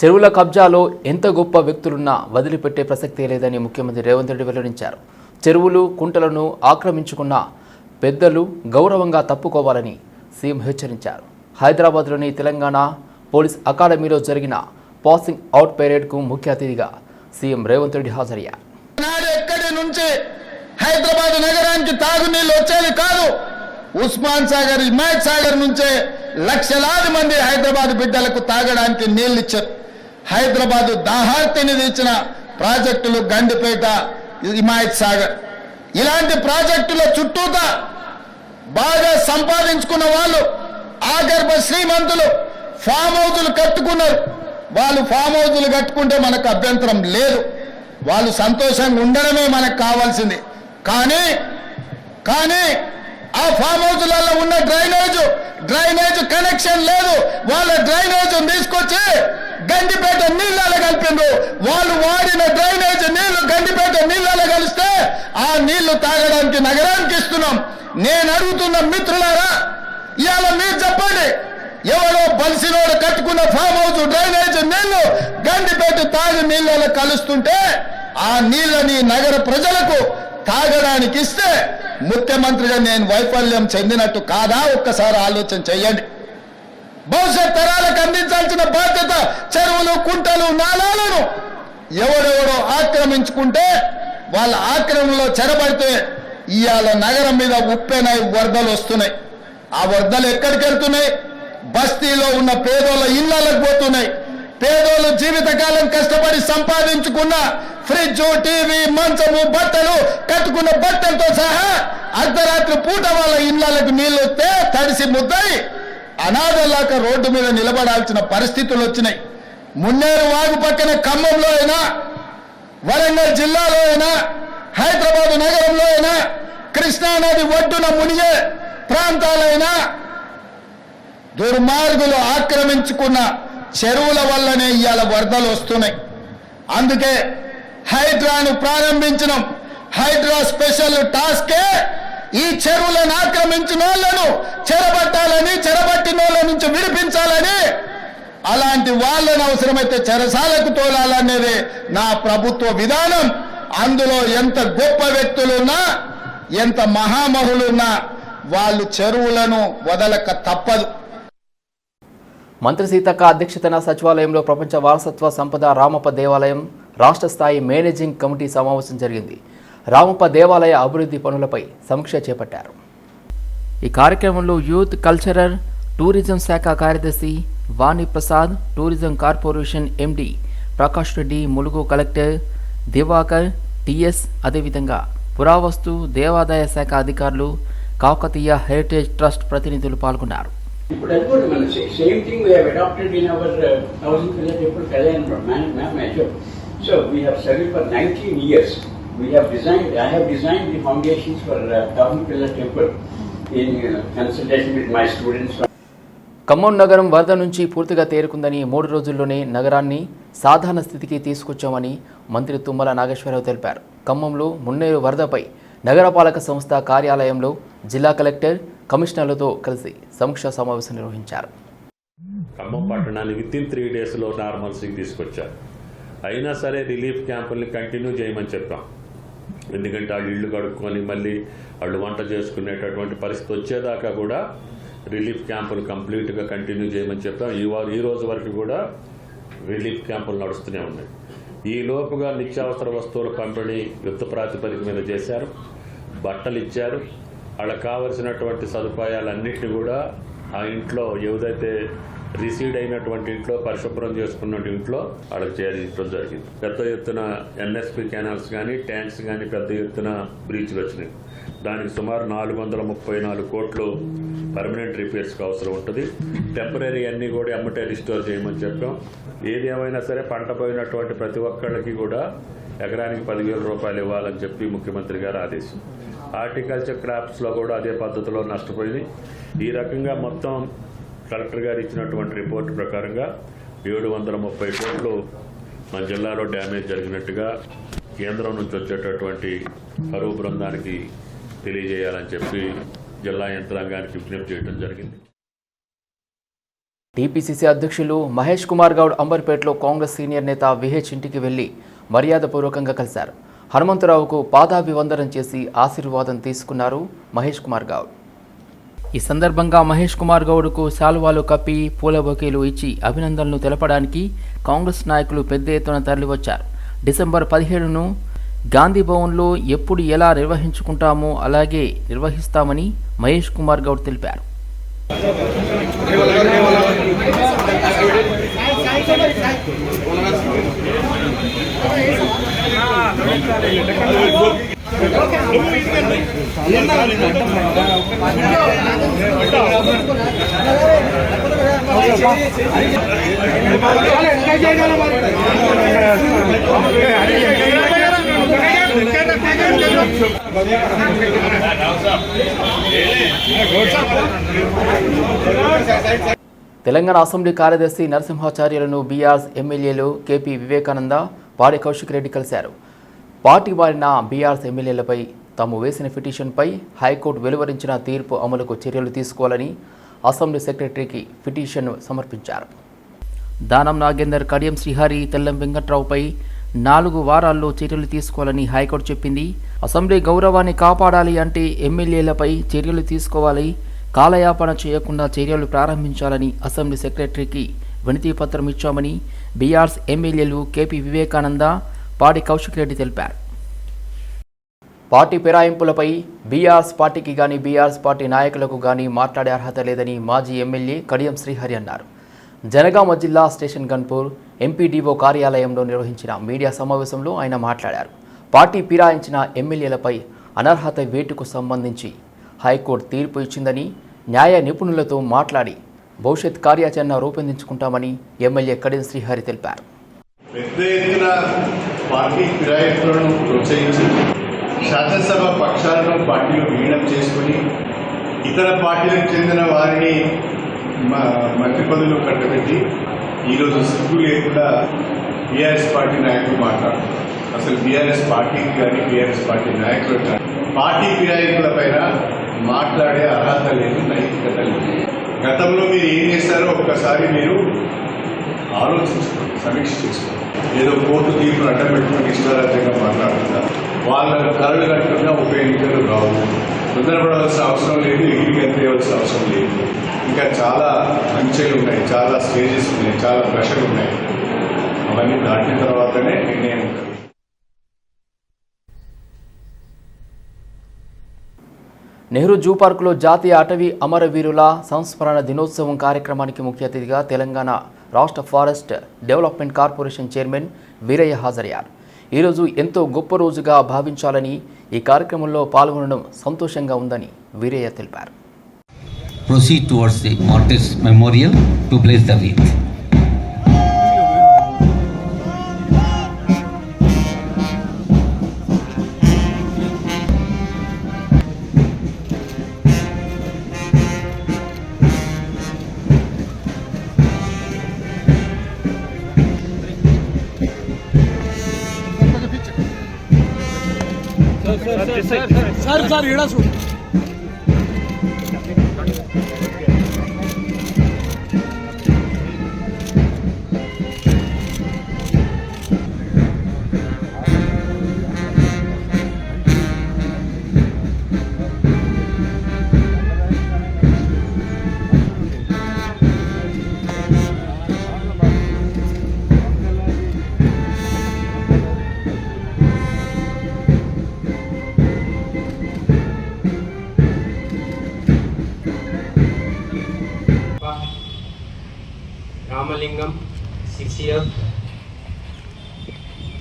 చెరువుల కబ్జాలో ఎంత గొప్ప వ్యక్తులున్నా వదిలిపెట్టే ప్రసక్తే లేదని ముఖ్యమంత్రి రేవంత్ రెడ్డి వెల్లడించారు. చెరువులు కుంటలను ఆక్రమించుకున్న పెద్దలు గౌరవంగా తప్పుకోవాలని సీఎం హెచ్చరించారు. హైదరాబాద్లోని తెలంగాణ పోలీస్ అకాడమీలో జరిగిన పాసింగ్ అవుట్ పెరేడ్కు ముఖ్య అతిథిగా సీఎం రేవంత్ రెడ్డి హాజరయ్యారు. నాడు ఎక్కడి నుంచి హైదరాబాద్ నగరానికి తాగునీళ్ళు వచ్చేది కాదు. ఉస్మాన్ సాగర్ హిమాయత్ సాగర్ నుంచే లక్షలాది మంది హైదరాబాద్ బిడ్డలకు తాగడానికి నీళ్ళు ఇచ్చారు. హైదరాబాద్ దాహార్తిని తెచ్చిన ప్రాజెక్టులు గండిపేట హిమాయత్ సాగర్. ఇలాంటి ప్రాజెక్టుల చుట్టూతా బాగా సంపాదించుకున్న వాళ్ళు ఆగర్భ శ్రీమంతులు ఫామ్ హౌజులు కట్టుకున్నారు. వాళ్ళు ఫామ్ హౌజులు కట్టుకుంటే మనకు అభ్యంతరం లేదు. వాళ్ళు సంతోషంగా ఉండడమే మనకు కావాల్సింది. కానీ కానీ ఆ ఫామ్ హౌజులలో ఉన్న డ్రైనేజ్ డ్రైనేజ్ కనెక్షన్ లేదు. వాళ్ళ డ్రైనేజ్ తీసుకొచ్చి గండిపేట నీళ్ళలో కలిపిండు వాళ్ళు వాడిన డ్రైనేజ్ నీళ్ళు గండిపేట నీళ్ళలో కలిస్తే ఆ నీళ్ళు తాగడానికి నగరానికి ఇస్తున్నాం. నేను అడుగుతున్న మిత్రులారా ఇవాళ మీరు చెప్పండి. ఎవరో బలిసినోడు కట్టుకున్న ఫామ్ హౌస్ డ్రైనేజ్ నీళ్ళు గండిపేట తాగి నీళ్ళలో కలుస్తుంటే ఆ నీళ్ళని నగర ప్రజలకు తాగడానికి ఇస్తే ముఖ్యమంత్రిగా నేను వైఫల్యం చెందినట్టు కాదా? ఒక్కసారి ఆలోచన చేయండి. భవిష్యత్ తరాలకు అందించాల్సిన బాధ్యత చెరువులు కుంటలు నాలాలను ఎవడెవడో ఆక్రమించుకుంటే వాళ్ళ ఆక్రమణలో చెరబడితే ఇవాళ నగరం మీద ఉప్పెనై వరదలు వస్తున్నాయి. ఆ వరదలు ఎక్కడికి వెళ్తున్నాయి? బస్తీలో ఉన్న పేదోళ్ళ ఇళ్ళకు పోతున్నాయి. పేదోళ్ళు జీవితకాలం కష్టపడి సంపాదించుకున్న ఫ్రిడ్జ్ టీవీ మంచము బట్టలు కట్టుకున్న బట్టలతో సహా అర్ధరాత్రి పూట వాళ్ళ ఇళ్ళకు నీళ్ళు వస్తే తడిసి ముద్దయి అనాథలాక రోడ్డు మీద నిలబడాల్సిన పరిస్థితులు వచ్చినాయి. మున్నేరు వాగు పక్కన ఖమ్మంలో అయినా వరంగల్ జిల్లాలో అయినా హైదరాబాద్ నగరంలో అయినా కృష్ణానది ఒడ్డున మునిగే ప్రాంతాలైనా దుర్మార్గులు ఆక్రమించుకున్న చెరువుల వల్లనే ఇవాళ వరదలు వస్తున్నాయి. అందుకే హైడ్రాను ప్రారంభించడం హైడ్రా స్పెషల్ టాస్కే ఈ చెరువులను ఆక్రమించిన వాళ్ళను చెరబట్టాలని చెరబట్టిన వాళ్ళ నుంచి విడిపించాలని అలాంటి వాళ్ళని అవసరమైతే చెరసాలకు తోలాలనేది నా ప్రభుత్వ విధానం. అందులో ఎంత గొప్ప వ్యక్తులున్నా ఎంత మహామహులున్నా వాళ్ళు చెరువులను వదలక తప్పదు. మంత్రి సీతక్క అధ్యక్షతన సచివాలయంలో ప్రపంచ వారసత్వ సంపద రామప్ప దేవాలయం రాష్ట్ర స్థాయి మేనేజింగ్ కమిటీ సమావేశం జరిగింది. రామప్ప దేవాలయ అభివృద్ధి పనులపై సమీక్ష చేపట్టారు. ఈ కార్యక్రమంలో యూత్ కల్చరల్ టూరిజం శాఖ కార్యదర్శి Vani Prasad tourism corporation MD Prakash Reddy Mulugu collector Divakar TS అదేవిధంగా పురావస్తు దేవాదాయ శాఖ అధికారులు కాకతీయ హెరిటేజ్ ట్రస్ట్ ప్రతినిధులు పాల్గొన్నారు. ఇప్పుడు అది కూడా మన same thing we adapted in our thousand pillar Kalyan ma'am so we have for nineteen years we have design I have design the foundations for thousand pillar temple in consultation with my students Khammam నగరం వరద నుంచి పూర్తిగా తేరుకుందని మూడు రోజుల్లోనే నగరాన్ని సాధారణ స్థితికి తీసుకొచ్చామని మంత్రి తుమ్మల నాగేశ్వరరావు తెలిపారు. ఖమ్మంలో మున్నేరు వరదపై నగరపాలక సంస్థ కార్యాలయంలో జిల్లా కలెక్టర్ కమిషనర్లతో కలిసి సమీక్షా సమావేశం నిర్వహించారు. ఖమ్మం పట్టణాన్ని విత్ ఇన్ త్రీ డేస్లో నార్మల్సీకి తీసుకొచ్చారు. అయినా సరే రిలీఫ్ క్యాంపుల్ని కంటిన్యూ చేయమని చెప్పాం. ఎందుకంటే వాళ్ళు ఇళ్ళు కడుక్కొని మళ్ళీ వాళ్ళు వంట చేసుకునేటటువంటి పరిస్థితి వచ్చేదాకా కూడా రిలీఫ్ క్యాంపులు కంప్లీట్గా కంటిన్యూ చేయమని చెప్తాం. ఈ వారు ఈ రోజు వరకు కూడా రిలీఫ్ క్యాంపులు నడుస్తూనే ఉన్నాయి. ఈ లోపుగా నిత్యావసర వస్తువుల పంపిణీ యుద్ధ ప్రాతిపదిక మీద చేశారు. బట్టలు ఇచ్చారు. వాళ్ళకి కావలసినటువంటి సదుపాయాలన్నింటినీ కూడా ఆ ఇంట్లో ఏదైతే రిసీడ్ అయినటువంటి ఇంట్లో పరిశుభ్రం చేసుకున్న ఇంట్లో వాళ్ళకి చేరించడం జరిగింది. పెద్ద ఎత్తున ఎన్ఎస్పి కెనాల్స్ కానీ ట్యాంక్స్ కానీ పెద్ద ఎత్తున బ్రీచ్లు వచ్చినాయి. దానికి సుమారు నాలుగు వందల ముప్పై నాలుగు కోట్లు పర్మనెంట్ రిపేర్స్కి అవసరం ఉంటుంది. టెంపరీ అన్నీ కూడా ఎమ్మటే రిస్టోర్ చేయమని చెప్పాం. ఏది ఏమైనా సరే పంట పోయినటువంటి ప్రతి ఒక్కళ్ళకి కూడా ఎకరానికి పదివేల రూపాయలు ఇవ్వాలని చెప్పి ముఖ్యమంత్రి గారు ఆదేశం హార్టికల్చర్ క్రాప్స్లో కూడా అదే పద్ధతిలో నష్టపోయింది. ఈ రకంగా మొత్తం కలెక్టర్ గారు ఇచ్చినటువంటి రిపోర్ట్ ప్రకారంగా ఏడు వందల ముప్పై కోట్లు మన జిల్లాలో డ్యామేజ్ జరిగినట్టుగా కేంద్రం నుంచి వచ్చేటటువంటి కరువు బృందానికి తెలియజేయాలని చెప్పి జిల్లా యంత్రాంగానికి విజ్ఞప్తి చేయడం జరిగింది. టీపీసీసీ అధ్యక్షులు మహేష్ కుమార్ గౌడ్ అంబర్పేటలో కాంగ్రెస్ సీనియర్ నేత విహెచ్ ఇంటికి వెళ్ళి మర్యాదపూర్వకంగా కలిశారు. హనుమంతరావుకు పాదాభివందనం చేసి ఆశీర్వాదం తీసుకున్నారు మహేష్ కుమార్ గౌడ్. ఈ సందర్భంగా మహేష్ కుమార్ గౌడ్కు శాలువాలు కప్పి పూల బొకేలు ఇచ్చి అభినందనలు తెలపడానికి కాంగ్రెస్ నాయకులు పెద్ద ఎత్తున తరలివచ్చారు. డిసెంబర్ పదిహేడును గాంధీ భవన్లో ఎప్పుడు ఎలా నిర్వహించుకుంటామో అలాగే నిర్వహిస్తామని మహేష్ కుమార్ గౌడ్ తెలిపారు. తెలంగాణ అసెంబ్లీ కార్యదర్శి నరసింహాచార్యులను BRS MLAs KP Vivekananda Padi Kaushik Reddy కలిశారు. పార్టీ వారిన బీఆర్ఎస్ ఎమ్మెల్యేలపై తాము వేసిన పిటిషన్పై హైకోర్టు వెలువరించిన తీర్పు అమలుకు చర్యలు తీసుకోవాలని అసెంబ్లీ సెక్రటరీకి పిటిషన్ సమర్పించారు. దానం నాగేందర్ కడియం శ్రీహరి తెల్లం వెంకట్రావుపై నాలుగు వారాల్లో చర్యలు తీసుకోవాలని హైకోర్టు చెప్పింది. అసెంబ్లీ గౌరవాన్ని కాపాడాలి అంటే ఎమ్మెల్యేలపై చర్యలు తీసుకోవాలి. కాలయాపన చేయకుండా చర్యలు ప్రారంభించాలని అసెంబ్లీ సెక్రటరీకి వినతి పత్రం ఇచ్చామని బీఆర్స్ ఎమ్మెల్యేలు కేపీ వివేకానంద పాటి కౌశిక్ రెడ్డి తెలిపారు. పార్టీ ఫిరాయింపులపై బీఆర్ఎస్ పార్టీకి కానీ బీఆర్ఎస్ పార్టీ నాయకులకు కానీ మాట్లాడే అర్హత లేదని మాజీ ఎమ్మెల్యే కడియం శ్రీహరి అన్నారు. జనగామ జిల్లా స్టేషన్ గన్పూర్ ఎంపీడీఓ కార్యాలయంలో నిర్వహించిన మీడియా సమావేశంలో ఆయన మాట్లాడారు. పార్టీ ఫిరాయించిన ఎమ్మెల్యేలపై అనర్హత వేటుకు సంబంధించి హైకోర్టు తీర్పు ఇచ్చిందని న్యాయ నిపుణులతో మాట్లాడి భవిష్యత్ కార్యాచరణ రూపొందించుకుంటామని ఎమ్మెల్యే కడియం శ్రీహరి తెలిపారు. పార్టీ ఫిరాయింపులను ప్రోత్సహించి శాసనసభ పక్షాలను పార్టీలు విలీనం చేసుకుని ఇతర పార్టీలకు చెందిన వారిని మంత్రి పదవులు కట్టబెట్టి ఈరోజు సిగ్గు లేకుండా బీఆర్ఎస్ పార్టీ నాయకులు మాట్లాడుతున్నారు. అసలు బీఆర్ఎస్ పార్టీకి కానీ బీఆర్ఎస్ పార్టీ నాయకులు కానీ పార్టీ ఫిరాయింపుల పైన మాట్లాడే అర్హత లేదు నైతికత లేదు. గతంలో మీరు ఏం చేశారో ఒక్కసారి మీరు ఆలోచించుకోండి సమీక్ష చేసుకోండి ఏదో కోర్టు తీర్పును అడ్డం పెట్టుకుని ఇష్టారాజ్యంగా మాట్లాడుతున్నారు. వాళ్ళ కరలు కట్టుకున్నా ఉప ఎన్నికలు రావు. తొందరపడవలసిన అవసరం లేదు ఇంటికి ఎంత ఇవ్వాల్సిన అవసరం లేదు. ఇంకా చాలా అంచెలు ఉన్నాయి చాలా స్టేజెస్ ఉన్నాయి చాలా ప్రెషర్ ఉన్నాయి. అవన్నీ దాటిన తర్వాతనే నిర్ణయం ఉంటుంది. నెహ్రూ జూ పార్కులో జాతీయ అటవీ అమరవీరుల సంస్మరణ దినోత్సవం కార్యక్రమానికి ముఖ్య అతిథిగా తెలంగాణ రాష్ట్ర forest development corporation chairman Veeraiah హాజరయ్యారు. ఈరోజు ఎంతో గొప్ప రోజుగా భావించాలని ఈ కార్యక్రమంలో పాల్గొనడం సంతోషంగా ఉందని వీరయ్య తెలిపారు. Proceed towards the the memorial to to place સારું સારું એડા શું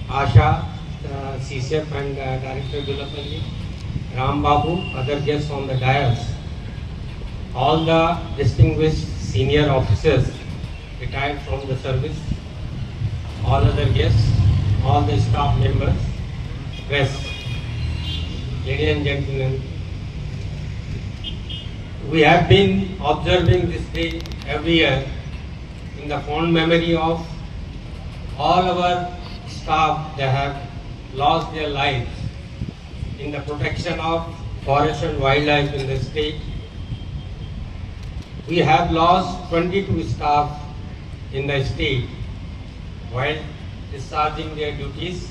Asha, uh, CCF and uh, Director Gulapalli, Ram Babu, other guests on the dais, all the distinguished senior officers retired from the service, all other guests, all the staff members, press, ladies and gentlemen, we have been observing this day every year in the fond memory of all our staff that have lost their lives in the protection of forest and wildlife in the state. we have lost 22 staff in the state while discharging their duties.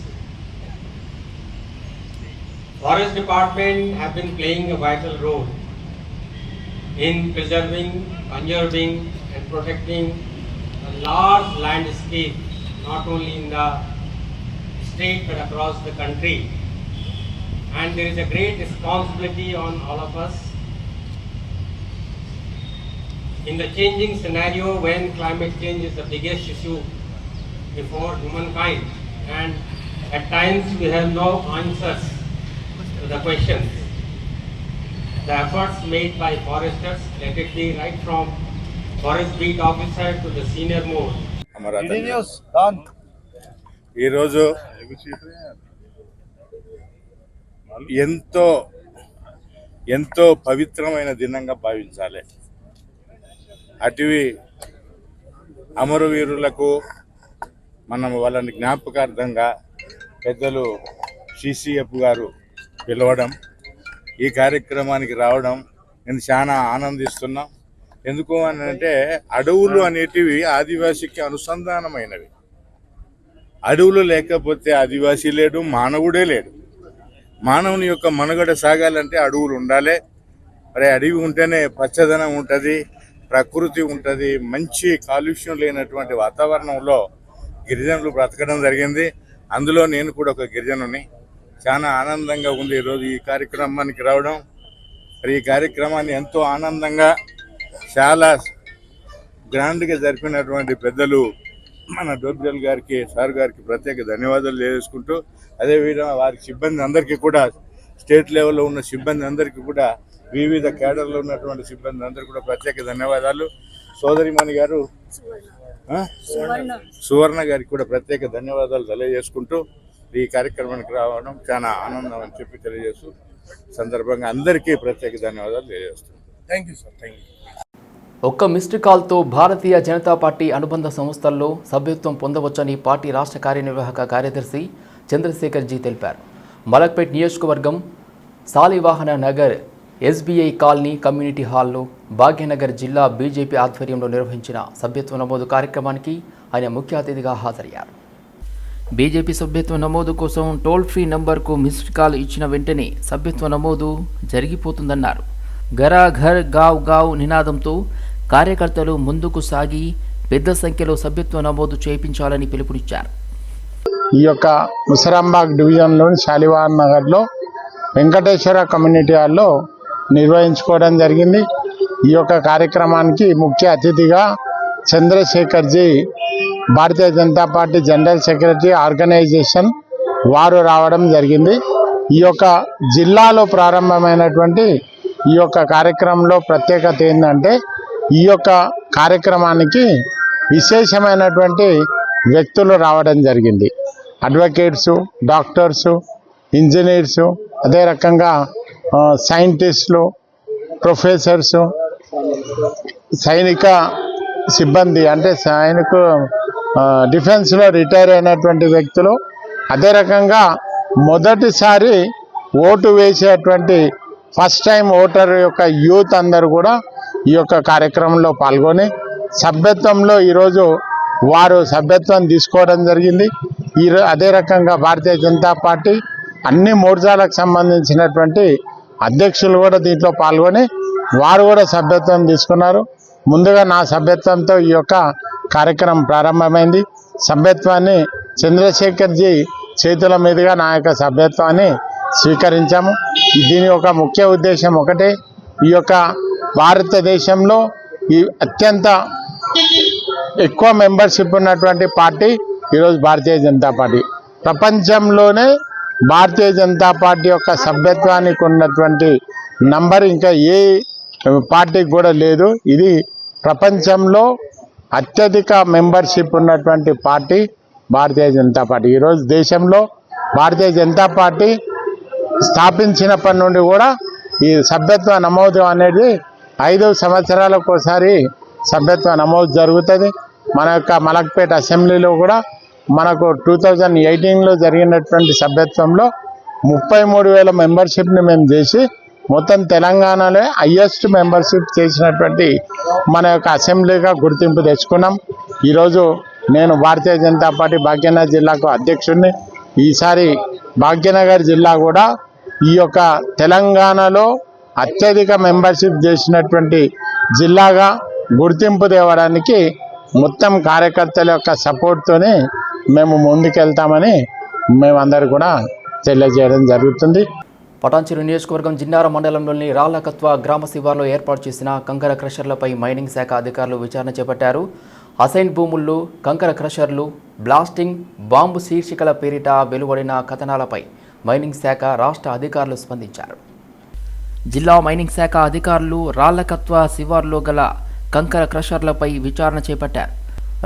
Forest Department have been playing a vital role in preserving, conserving and protecting a large landscape, not only in the state but across the country. And there is a great responsibility on all of us in the changing scenario when climate change is the biggest issue before humankind and at times we have no answers to the questions. The efforts made by foresters, let it be right from forest beat officer to the senior most, ఈరోజు ఎంతో ఎంతో పవిత్రమైన దినంగా భావించాలి. అటువి అమరవీరులకు మనం వాళ్ళని జ్ఞాపకార్థంగా పెద్దలు సిసిఎఫ్ గారు పిలవడం ఈ కార్యక్రమానికి రావడం నేను చాలా ఆనందిస్తున్నా. ఎందుకు అని అంటే అడవులు అనేటివి ఆదివాసికి అనుసంధానమైనవి. అడవులు లేకపోతే ఆదివాసీ లేడు మానవుడే లేడు. మానవుని యొక్క మనుగడ సాగాలంటే అడవులు ఉండాలి. మరి అడవి ఉంటేనే పచ్చదనం ఉంటుంది ప్రకృతి ఉంటుంది మంచి కాలుష్యం లేనటువంటి వాతావరణంలో గిరిజనులు బ్రతకడం జరిగింది. అందులో నేను కూడా ఒక గిరిజనుని. చాలా ఆనందంగా ఉంది ఈరోజు ఈ కార్యక్రమానికి రావడం. మరి ఈ కార్యక్రమాన్ని ఎంతో ఆనందంగా చాలా గ్రాండ్గా జరిపినటువంటి పెద్దలు మన డోబ్జల్ గారికి సార్ గారికి ప్రత్యేక ధన్యవాదాలు తెలియజేసుకుంటూ అదేవిధంగా వారి సిబ్బంది అందరికీ కూడా స్టేట్ లెవెల్లో ఉన్న సిబ్బంది అందరికీ కూడా వివిధ కేడర్లో ఉన్నటువంటి సిబ్బంది అందరికీ కూడా ప్రత్యేక ధన్యవాదాలు. సోదరిమణి గారు సువర్ణ గారికి కూడా ప్రత్యేక ధన్యవాదాలు తెలియజేసుకుంటూ ఈ కార్యక్రమానికి రావడం చాలా ఆనందం అని చెప్పి తెలియజేస్తూ సందర్భంగా అందరికీ ప్రత్యేక ధన్యవాదాలు తెలియజేస్తున్నాను thank you sir thank you ఒక్క మిస్డ్ కాల్తో భారతీయ జనతా పార్టీ అనుబంధ సంస్థల్లో సభ్యత్వం పొందవచ్చని పార్టీ రాష్ట్ర కార్యనిర్వాహక కార్యదర్శి చంద్రశేఖర్ జీ తెలిపారు. మలక్పేట్ నియోజకవర్గం Salivahana Nagar SBI colony community హాల్లో భాగ్యనగర్ జిల్లా బీజేపీ ఆధ్వర్యంలో నిర్వహించిన సభ్యత్వ నమోదు కార్యక్రమానికి ఆయన ముఖ్య అతిథిగా హాజరయ్యారు. బీజేపీ సభ్యత్వ నమోదు కోసం టోల్ ఫ్రీ నంబర్కు మిస్డ్ కాల్ ఇచ్చిన వెంటనే సభ్యత్వ నమోదు జరిగిపోతుందన్నారు. గరా ఘర్ గావ్ గావ్ నినాదంతో కార్యకర్తలు ముందుకు సాగి పెద్ద సంఖ్యలో సభ్యత్వ నమోదు చేయించాలని పిలుపునిచ్చారు. ఈ యొక్క ముసరాంబాగ్ డివిజన్లోని శాలివాన్ నగర్లో వెంకటేశ్వర కమ్యూనిటీ హాల్లో నిర్వహించుకోవడం జరిగింది. ఈ యొక్క కార్యక్రమానికి ముఖ్య అతిథిగా Chandrashekharji Bharatiya Janata party general secretary organisation వారు రావడం జరిగింది. ఈ యొక్క జిల్లాలో ప్రారంభమైనటువంటి ఈ యొక్క కార్యక్రమంలో ప్రత్యేకత ఏంటంటే ఈ యొక్క కార్యక్రమానికి విశేషమైనటువంటి వ్యక్తులు రావడం జరిగింది. అడ్వకేట్స్ డాక్టర్స్ ఇంజనీర్స్ అదే రకంగా సైంటిస్టులు ప్రొఫెసర్సు సైనిక సిబ్బంది అంటే సైనిక డిఫెన్స్లో రిటైర్ అయినటువంటి వ్యక్తులు అదే రకంగా మొదటిసారి ఓటు వేసేటువంటి ఫస్ట్ టైం ఓటర్ యొక్క యూత్ అందరూ కూడా ఈ యొక్క కార్యక్రమంలో పాల్గొని సభ్యత్వంలో ఈరోజు వారు సభ్యత్వం తీసుకోవడం జరిగింది. ఈ అదే రకంగా భారతీయ జనతా పార్టీ అన్ని మోర్చాలకు సంబంధించినటువంటి అధ్యక్షులు కూడా దీంట్లో పాల్గొని వారు కూడా సభ్యత్వం తీసుకున్నారు. ముందుగా నా సభ్యత్వంతో ఈ యొక్క కార్యక్రమం ప్రారంభమైంది. సభ్యత్వాన్ని చంద్రశేఖర్జీ చేతుల మీదుగా నా యొక్క సభ్యత్వాన్ని స్వీకరించాము. దీని యొక్క ముఖ్య ఉద్దేశం ఒకటే ఈ యొక్క భారతదేశంలో ఈ అత్యంత ఎక్కువ మెంబర్షిప్ ఉన్నటువంటి పార్టీ ఈరోజు భారతీయ జనతా పార్టీ. ప్రపంచంలోనే భారతీయ జనతా పార్టీ యొక్క సభ్యత్వానికి ఉన్నటువంటి నంబర్ ఇంకా ఏ పార్టీకి కూడా లేదు. ఇది ప్రపంచంలో అత్యధిక మెంబర్షిప్ ఉన్నటువంటి పార్టీ భారతీయ జనతా పార్టీ. ఈరోజు దేశంలో భారతీయ జనతా పార్టీ స్థాపించినప్పటి నుండి కూడా ఈ సభ్యత్వ నమోదు అనేది ఐదు సంవత్సరాలకు ఒకసారి సభ్యత్వ నమోదు జరుగుతుంది. మన యొక్క మలక్పేట అసెంబ్లీలో కూడా మనకు టూ థౌజండ్ ఎయిటీన్లో జరిగినటువంటి సభ్యత్వంలో ముప్పై మూడు వేల మెంబర్షిప్ని మేము చేసి మొత్తం తెలంగాణలో హయ్యెస్ట్ మెంబర్షిప్ చేసినటువంటి మన యొక్క అసెంబ్లీగా గుర్తింపు తెచ్చుకున్నాం. ఈరోజు నేను భారతీయ జనతా పార్టీ భాగ్యనగర్ జిల్లాకు అధ్యక్షుడిని. ఈసారి భాగ్యనగర్ జిల్లా కూడా ఈ యొక్క తెలంగాణలో అత్యధిక మెంబర్షిప్ చేసినటువంటి జిల్లాగా గుర్తింపు తేవడానికి మొత్తం కార్యకర్తల యొక్క సపోర్ట్తోనే మేము ముందుకెళ్తామని మేమందరూ కూడా తెలియజేయడం జరుగుతుంది. పటాన్చెరు నియోజకవర్గం జిన్నార మండలంలోని రాళ్ళకత్వ గ్రామ శివార్లో ఏర్పాటు చేసిన కంకర క్రషర్లపై మైనింగ్ శాఖ అధికారులు విచారణ చేపట్టారు. అసైన్ భూముల్లో కంకర క్రషర్లు బ్లాస్టింగ్ బాంబు శీర్షికల పేరిట వెలువడిన కథనాలపై మైనింగ్ శాఖ రాష్ట్ర అధికారులు స్పందించారు. జిల్లా మైనింగ్ శాఖ అధికారులు రాళ్ళకత్వ శివార్లో గల కంకర క్రషర్లపై విచారణ చేపట్టారు.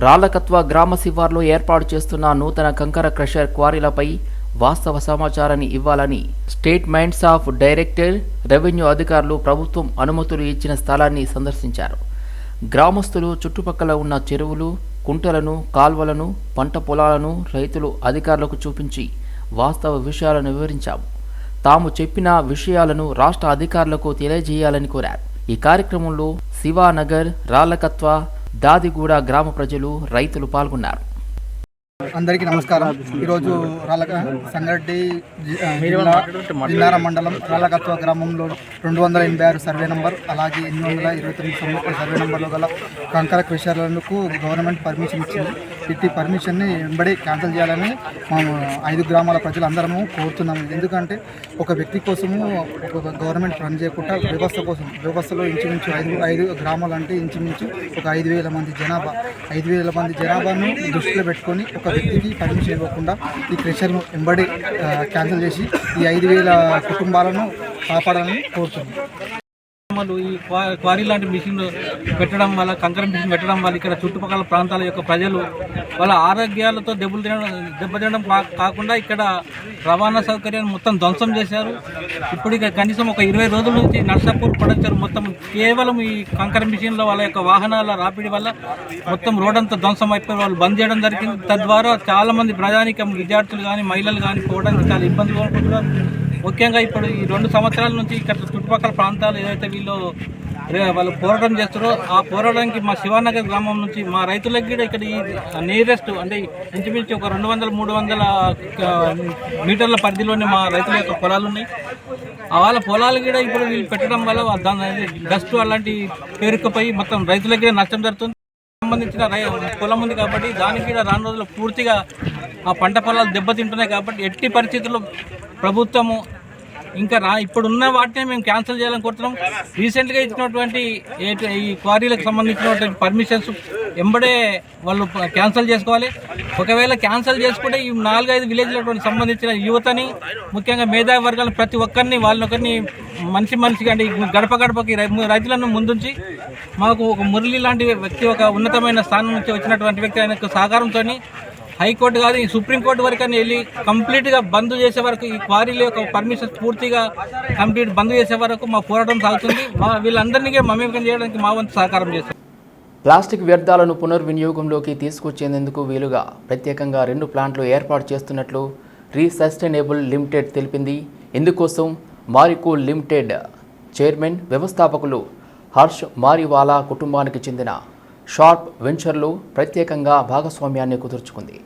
రాళ్ళకత్వ గ్రామ శివార్లో ఏర్పాటు చేస్తున్న నూతన కంకర క్రషర్ క్వారీలపై వాస్తవ సమాచారాన్ని ఇవ్వాలని state mines of director revenue అధికారులు ప్రభుత్వం అనుమతులు ఇచ్చిన స్థలాన్ని సందర్శించారు. గ్రామస్తులు చుట్టుపక్కల ఉన్న చెరువులు కుంటలను కాల్వలను పంట పొలాలను రైతులు అధికారులకు చూపించి వాస్తవ విషయాలను వివరించాము తాము చెప్పిన విషయాలను రాష్ట్ర అధికారులకు తెలియజేయాలని కోరారు. ఈ కార్యక్రమంలో శివానగర్ రాళ్ళకత్వ దాదిగూడ గ్రామ ప్రజలు రైతులు పాల్గొన్నారు. అందరికీ నమస్కారం. ఈరోజు రాళ్ళక సంగారెడ్డి జిల్లా జిల్లార మండలం రాళ్ళకత్వ గ్రామంలో రెండు వందల ఎనభై ఆరు సర్వే నంబర్ అలాగే ఎనిమిది వందల ఇరవై తొమ్మిది సంవత్సరాల సర్వే నంబర్లో గల కంకర క్రిషర్లకు గవర్నమెంట్ పర్మిషన్ ఇచ్చింది. ఇట్టి పర్మిషన్ని వెంబడి క్యాన్సిల్ చేయాలని మేము ఐదు గ్రామాల ప్రజలందరము కోరుతున్నాము ఎందుకంటే ఒక వ్యక్తి కోసము ఒక గవర్నమెంట్ పని చేయకుండా వ్యవస్థ కోసం వ్యవస్థలో ఇంచుమించు ఐదు ఐదు గ్రామాలు అంటే ఇంచుమించు ఒక ఐదు వేల మంది జనాభా ఐదు వేల మంది జనాభాను దృష్టిలో పెట్టుకొని ఒక వ్యక్తికి పర్మిషన్ ఇవ్వకుండా ఈ క్రెషర్ను వెంబడి క్యాన్సిల్ చేసి ఈ ఐదు వేల కుటుంబాలను కాపాడాలని కోరుతున్నాం. గ్రామాలు ఈ క్వారీ లాంటి మిషన్ పెట్టడం వల్ల కంకర మిషన్ పెట్టడం వల్ల ఇక్కడ చుట్టుపక్కల ప్రాంతాల యొక్క ప్రజలు వాళ్ళ ఆరోగ్యాలతో దెబ్బలు తినడం దెబ్బతినడం కాకుండా ఇక్కడ రవాణా సౌకర్యాన్ని మొత్తం ధ్వంసం చేశారు. ఇప్పుడు ఇక కనీసం ఒక ఇరవై రోజుల నుంచి నర్సాపూర్ పడంచారు మొత్తం కేవలం ఈ కంకర మిషన్లో వాళ్ళ యొక్క వాహనాల రాపిడి వల్ల మొత్తం రోడ్ ధ్వంసం అయిపోయి వాళ్ళు బంద్ చేయడం జరిగింది. తద్వారా చాలా మంది ప్రజానికం విద్యార్థులు కానీ మహిళలు కానీ పోవడానికి చాలా ఇబ్బంది పడుతున్నారు ముఖ్యంగా ఇప్పుడు ఈ రెండు సంవత్సరాల నుంచి ఇక్కడ చుట్టుపక్కల ప్రాంతాలు ఏదైతే వీళ్ళు వాళ్ళు పోరాటం చేస్తారో ఆ పోరాటానికి మా శివానగర్ గ్రామం నుంచి మా రైతులకు కూడా ఇక్కడ ఈ నియరెస్ట్ అంటే ఇంచుమించు ఒక రెండు వందల మూడు వందల మీటర్ల పరిధిలోనే మా రైతుల యొక్క పొలాలు ఉన్నాయి. ఆ వాళ్ళ పొలాలు కూడా ఇప్పుడు వీళ్ళు పెట్టడం వల్ల దాని డస్ట్ అలాంటి పేరుకుపోయి మొత్తం రైతులకి నష్టం జరుగుతుంది. సంబంధించిన పొలం ఉంది కాబట్టి దానికి కూడా రాను రోజుల్లో పూర్తిగా ఆ పంట పొలాలు దెబ్బతింటున్నాయి కాబట్టి ఎట్టి పరిస్థితుల్లో ప్రభుత్వము ఇంకా రా ఇప్పుడున్న వాటిని మేము క్యాన్సిల్ చేయాలని కోరుతున్నాం. రీసెంట్గా ఇచ్చినటువంటి ఏ- ఈ క్వారీలకు సంబంధించినటువంటి పర్మిషన్స్ ఎంబడే వాళ్ళు క్యాన్సిల్ చేసుకోవాలి. ఒకవేళ క్యాన్సిల్ చేసుకుంటే ఈ నాలుగైదు విలేజ్లటువంటి సంబంధించిన యువతని ముఖ్యంగా మేధావి వర్గాలను ప్రతి ఒక్కరిని వాళ్ళని ఒకరిని మనిషి మనిషిగా అంటే గడప గడపకి రైతులను ముందుంచి మాకు ఒక మురళి లాంటి వ్యక్తి ఒక ఉన్నతమైన స్థానం నుంచి వచ్చినటువంటి వ్యక్తి ఆయనకు సహకారంతో హైకోర్టు కాదు ఈ సుప్రీంకోర్టు వరకు అని వెళ్ళి కంప్లీట్గా బంద్ చేసే వరకు ఈ క్వారీల యొక్క పర్మిషన్ పూర్తిగా కంప్లీట్ బంద్ చేసే వరకు మా పోరాటం సాగుతుంది. మా వీళ్ళందరినీ మమేకం చేయడానికి మా వంతు సహకారం చేస్తాం. ప్లాస్టిక్ వ్యర్థాలను పునర్వినియోగంలోకి తీసుకొచ్చేందుకు వీలుగా ప్రత్యేకంగా రెండు ప్లాంట్లు ఏర్పాటు చేస్తున్నట్లు రీసస్టైనబుల్ లిమిటెడ్ తెలిపింది. ఇందుకోసం మారికో లిమిటెడ్ చైర్మన్ వ్యవస్థాపకులు హర్ష్ మారివాలా కుటుంబానికి చెందిన షార్ప్ వెంచర్లు ప్రత్యేకంగా భాగస్వామ్యాన్ని కుదుర్చుకుంది.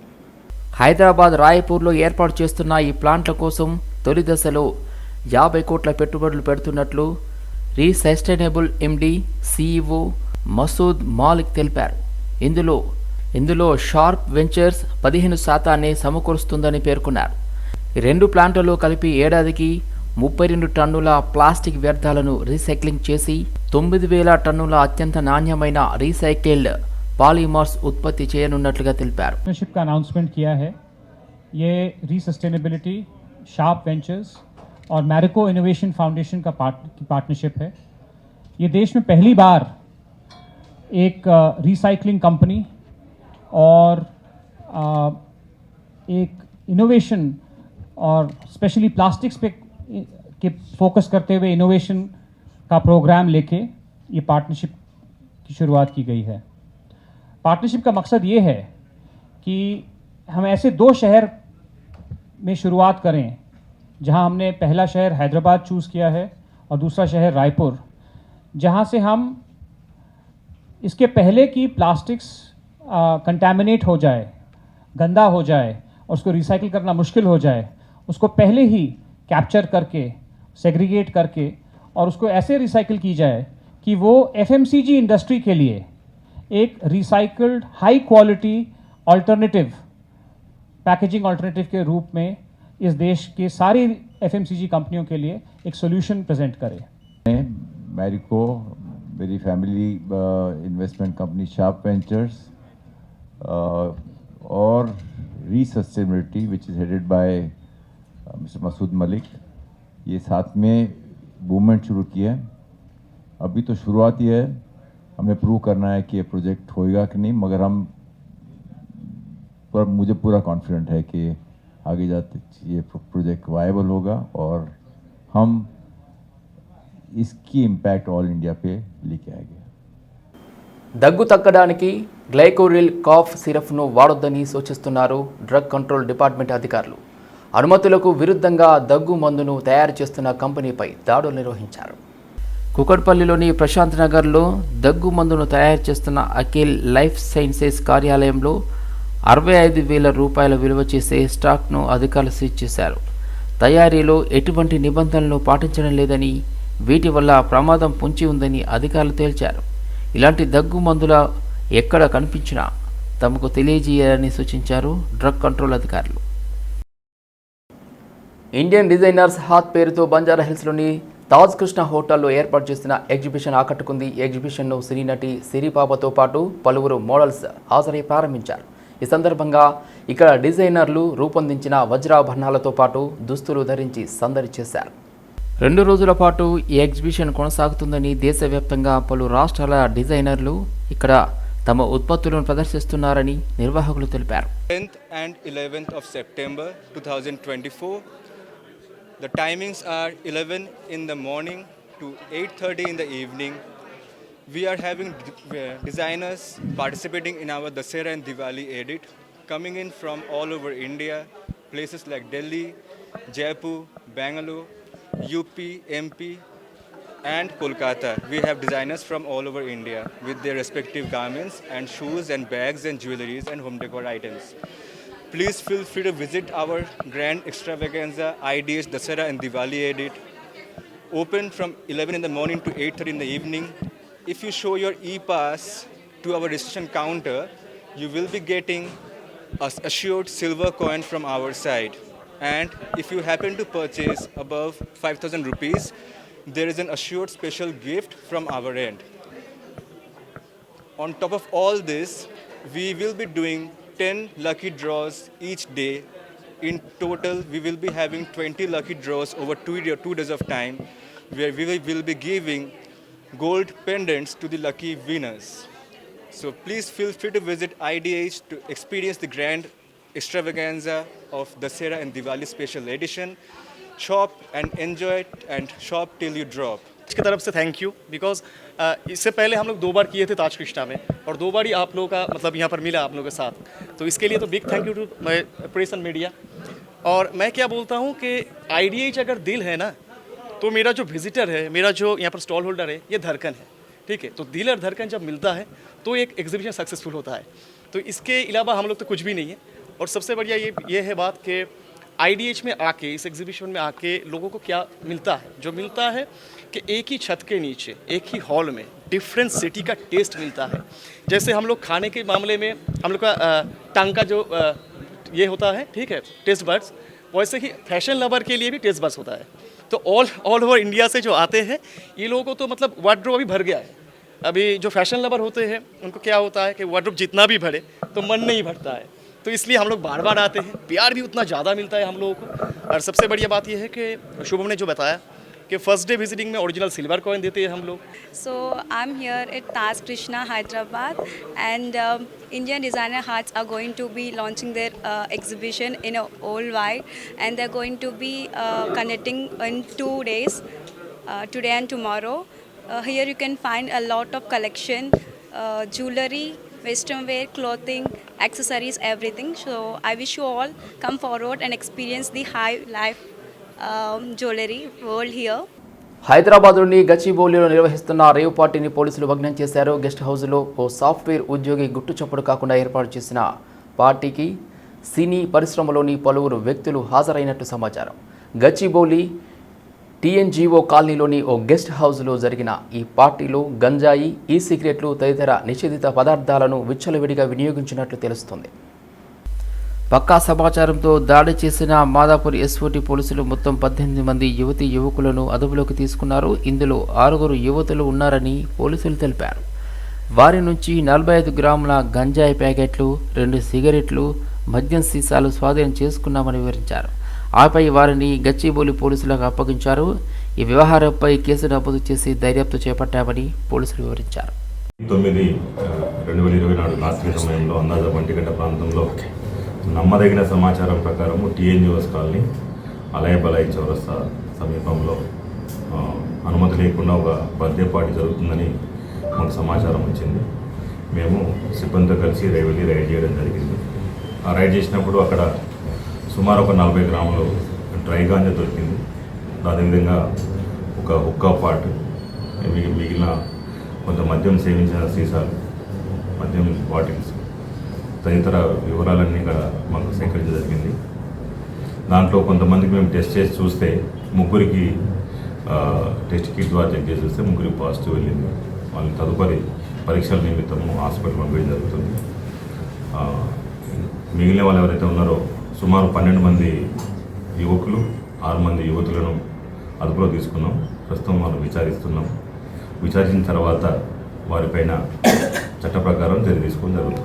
హైదరాబాద్ రాయపూర్లో ఏర్పాటు చేస్తున్న ఈ ప్లాంట్ల కోసం తొలి దశలో యాభై కోట్ల పెట్టుబడులు పెడుతున్నట్లు ReSustainable MD CEO Masood Malik తెలిపారు. ఇందులో ఇందులో షార్ప్ వెంచర్స్ పదిహేను శాతాన్ని సమకూరుస్తుందని పేర్కొన్నారు. రెండు ప్లాంట్లలో కలిపి ఏడాదికి ముప్పై రెండు టన్నుల ప్లాస్టిక్ వ్యర్థాలను రీసైక్లింగ్ చేసి తొమ్మిది వేల టన్నుల అత్యంత నాణ్యమైన రీసైకిల్డ్ పాలిమర్స్ ఉత్పత్తి చేయనున్నట్లుగా తెలిపారు पार्टनरशिप का अनाउंसमेंट किया है ये रीसस्टेनेबिलिटी शार्प वेंचर्स और मैरिको इनोवेशन फाउंडेशन का पार्ट की पार्टनरशिप है ये देश में पहली बार एक रिसाइकलिंग कंपनी और अ, एक इनोवेशन और स्पेशली प्लास्टिक्स पे के फोकस करते हुए इनोवेशन का प्रोग्राम लेके ये पार्टनरशिप की शुरुआत की गई है। पार्टनरशिप का मकसद ये है कि हम ऐसे दो शहर में शुरुआत करें, जहाँ हमने पहला शहर हैदराबाद चूज़ किया है और दूसरा शहर रायपुर, जहाँ से हम इसके पहले की प्लास्टिक्स कंटेमिनेट हो जाए, गंदा हो जाए, और उसको रिसाइकिल करना मुश्किल हो जाए, उसको पहले ही कैप्चर करके सेग्रीगेट करके और उसको ऐसे रिसाइकिल की जाए कि वो एफएमसीजी इंडस्ट्री के लिए एक recycled high quality alternative packaging alternative के रूप में इस देश के सारी एफएमसीजी कंपनियों के लिए एक सोल्यूशन प्रेजेंट करे। मैरिको मेरी family investment company Sharp Ventures और ReSustainability which is headed by mister Masood Malik ये साथ में मूवमेंट शुरू किया है अभी तो शुरुआत ही है हमें प्रूव करना है कि ये प्रोजेक्ट होएगा कि नहीं मगर हम पर मुझे पूरा कॉन्फिडेंट है कि आगे जाते ये प्रोजेक्ट वायबल होगा और हम इसकी इम्पैक्ट ऑल इंडिया पे लेके आएंगे దగ్గు తగ్గడానికి గ్లైకోరిల్ కాఫ్ సిరప్ను వాడొద్దని సూచిస్తున్నారు డ్రగ్ కంట్రోల్ డిపార్ట్మెంట్ అధికారులు అనుమతులకు విరుద్ధంగా దగ్గు మందును తయారు చేస్తున్న కంపెనీపై దాడులు నిర్వహించారు. కుకట్పల్లిలోని ప్రశాంత్ నగర్లో దగ్గు మందును తయారు చేస్తున్న అఖిల్ లైఫ్ సైన్సెస్ కార్యాలయంలో అరవై ఐదు వేల రూపాయల విలువ చేసే స్టాక్ను అధికారులు సీజ్ చేశారు. తయారీలో ఎటువంటి నిబంధనలు పాటించడం లేదని వీటి వల్ల ప్రమాదం పొంచి ఉందని అధికారులు తేల్చారు. ఇలాంటి దగ్గు మందుల ఎక్కడ కనిపించినా తమకు తెలియజేయాలని సూచించారు డ్రగ్ కంట్రోల్ అధికారులు. ఇండియన్ డిజైనర్స్ హాత్ పేరుతో బంజారా హిల్స్లోని తాజ్ కృష్ణ హోటల్లో ఏర్పాటు చేసిన ఎగ్జిబిషన్ ఆకట్టుకుంది. ఈ ఎగ్జిబిషన్ను సినీనటి సిరిపాపతో పాటు పలువురు మోడల్స్ హాజరై ప్రారంభించారు. ఈ సందర్భంగా ఇక్కడ డిజైనర్లు రూపొందించిన వజ్రాభరణాలతో పాటు దుస్తులు ధరించి సందడి చేశారు. రెండు రోజుల పాటు ఈ ఎగ్జిబిషన్ కొనసాగుతుందని దేశవ్యాప్తంగా పలు రాష్ట్రాల డిజైనర్లు ఇక్కడ తమ ఉత్పత్తులను ప్రదర్శిస్తున్నారని నిర్వాహకులు తెలిపారు. Tenth and eleventh of September two thousand twenty four The timings are 11 in the morning to 8:30 in the evening. We are having uh, designers participating in our Dasera and Diwali edit, coming in from all over India, places like Delhi, Jaipur, Bangalore, UP, MP, and Kolkata. We have designers from all over India with their respective garments and shoes and bags and jewelries and home decor items. Please feel free to visit our grand extravaganza IDH Dasara and Diwali edit. Open from 11 in the morning to 8:30 in the evening. If you show your e-pass to our registration counter, you will be getting a assured silver coin from our side. And if you happen to purchase above 5,000 rupees, there is an assured special gift from our end. On top of all this, we will be doing 10 lucky draws each day. In total, we will be having 20 lucky draws over two, two days of time, where we will- will be giving gold pendants to the lucky winners. So please feel free to visit IDH to experience the grand extravaganza of Dasera and Diwali special edition. Shop and enjoy it and shop till you drop. की तरफ़ से thank you because इससे पहले हम लोग दो बार किए थे ताज कृष्णा में, और दो बार ही आप लोगों का मतलब यहाँ पर मिला आप लोगों के साथ। तो इसके लिए तो big thank you to press and media और मैं क्या बोलता हूँ कि आईडीएच अगर दिल है ना तो मेरा जो विजिटर है, मेरा जो यहाँ पर स्टॉल होल्डर है, ये धड़कन है, ठीक है? तो दिल और धड़कन जब मिलता है तो एक एग्जीबिशन सक्सेसफुल होता है। तो इसके अलावा हम लोग तो कुछ भी नहीं है। और सबसे बढ़िया ये ये है बात कि आई में आके, इस एग्जीबिशन में आके लोगों को क्या मिलता है? जो मिलता है कि एक ही छत के नीचे एक ही हॉल में डिफरेंट सिटी का टेस्ट मिलता है। जैसे हम लोग खाने के मामले में हम लोग का टांग का जो अ, ये होता है ठीक है टेस्ट बर्ड्स वैसे ही फ़ैशन लवर के लिए भी टेस्ट बर्ड्स होता है। तो ऑल ऑल ओवर इंडिया से जो आते हैं ये लोगों को तो मतलब वार्ड्रोब अभी भर गया है। अभी जो फ़ैशन लवर होते हैं उनको क्या होता है कि वार्ड्रोब जितना भी भरे तो मन नहीं भरता है। तो इसलिए हम लोग बार बार आते हैं प्यार भी उतना ज़्यादा मिलता है हम लोगों को। और सबसे बढ़िया बात यह है कि शुभम ने जो बताया कि फ़र्स्ट डे विजिटिंग में ओरिजिनल सिल्वर कॉइन देते हैं हम लोग। So I am here at Taj Krishna Hyderabad and Indian designer hearts are going to be launching their exhibition in old wide and they're going to be connecting in two days today and tomorrow here you can find a lot of collection jewellery western wear clothing accessories everything so I wish you all come forward and experience the high life jewellery world here హైదరాబాద్లోని గచ్చిబౌలిలో నిర్వహిస్తున్న rave పార్టీని పోలీసులు భగ్నం చేశారు. Guest హౌస్లో ఓ software ఉద్యోగి గుట్టు చప్పుడు కాకుండా ఏర్పాటు చేసిన పార్టీకి సినీ పరిశ్రమలోని పలువురు వ్యక్తులు హాజరైనట్టు సమాచారం. గచ్చిబౌలి టీఎన్జీఓ కాలనీలోని ఓ గెస్ట్ హౌస్లో జరిగిన ఈ పార్టీలో గంజాయి ఈ సిగరెట్లు తదితర నిషేధిత పదార్థాలను విచ్చలవిడిగా వినియోగించినట్లు తెలుస్తోంది. పక్కా సమాచారంతో దాడి చేసిన మాదాపూర్ ఎస్ఓటి పోలీసులు మొత్తం పద్దెనిమిది మంది యువతి యువకులను అదుపులోకి తీసుకున్నారు. ఇందులో ఆరుగురు యువతులు ఉన్నారని పోలీసులు తెలిపారు. వారి నుంచి నలభై ఐదు గ్రాముల గంజాయి ప్యాకెట్లు రెండు సిగరెట్లు మద్యం సీసాలు స్వాధీనం చేసుకున్నామని వివరించారు. ఆపై వారిని గచ్చిబౌలి పోలీసులకు అప్పగించారు. ఈ వ్యవహారంపై కేసు నమోదు చేసి దర్యాప్తు చేపట్టామని పోలీసులు వివరించారు. తొమ్మిది రెండు వేల ఇరవై నాడు రాత్రి సమయంలో అందాజ వంటిగంట ప్రాంతంలో నమ్మదగిన సమాచారం ప్రకారము టీఎన్జిఓస్ కాలనీ అలయబలై చౌరస్తా సమీపంలో అనుమతి లేకుండా ఒక బర్త్డే పార్టీ జరుగుతుందని మాకు సమాచారం వచ్చింది. మేము సిబ్బందితో కలిసి రే- వెళ్ళి రైడ్ చేయడం జరిగింది. ఆ రైడ్ చేసినప్పుడు అక్కడ సుమారు ఒక నలభై గ్రాములు డ్రై గాంజా దొరికింది. అదేవిధంగా ఒక హుక్కా పార్ట్ మిగిలిన కొంత మద్యం సేవించిన సీసాలు మద్యం బాటిల్స్ తదితర వివరాలన్నీ ఇక్కడ మాకు సేకరించడం జరిగింది. దాంట్లో కొంతమందికి మేము టెస్ట్ చేసి చూస్తే ముగ్గురికి టెస్ట్ కిట్ ద్వారా చెక్ చేసి చూస్తే ముగ్గురికి పాజిటివ్ వెళ్ళింది. వాళ్ళు తదుపరి పరీక్షల నిమిత్తము హాస్పిటల్ పంపించడం జరుగుతుంది. మిగిలిన వాళ్ళు ఎవరైతే ఉన్నారో సుమారు పన్నెండు మంది యువకులు ఆరు మంది యువతులను అదుపులో తీసుకున్నాం. ప్రస్తుతం వాళ్ళు విచారిస్తున్నాం. విచారించిన తర్వాత వారిపైన చట్ట ప్రకారం చర్య తీసుకోవడం జరుగుతుంది.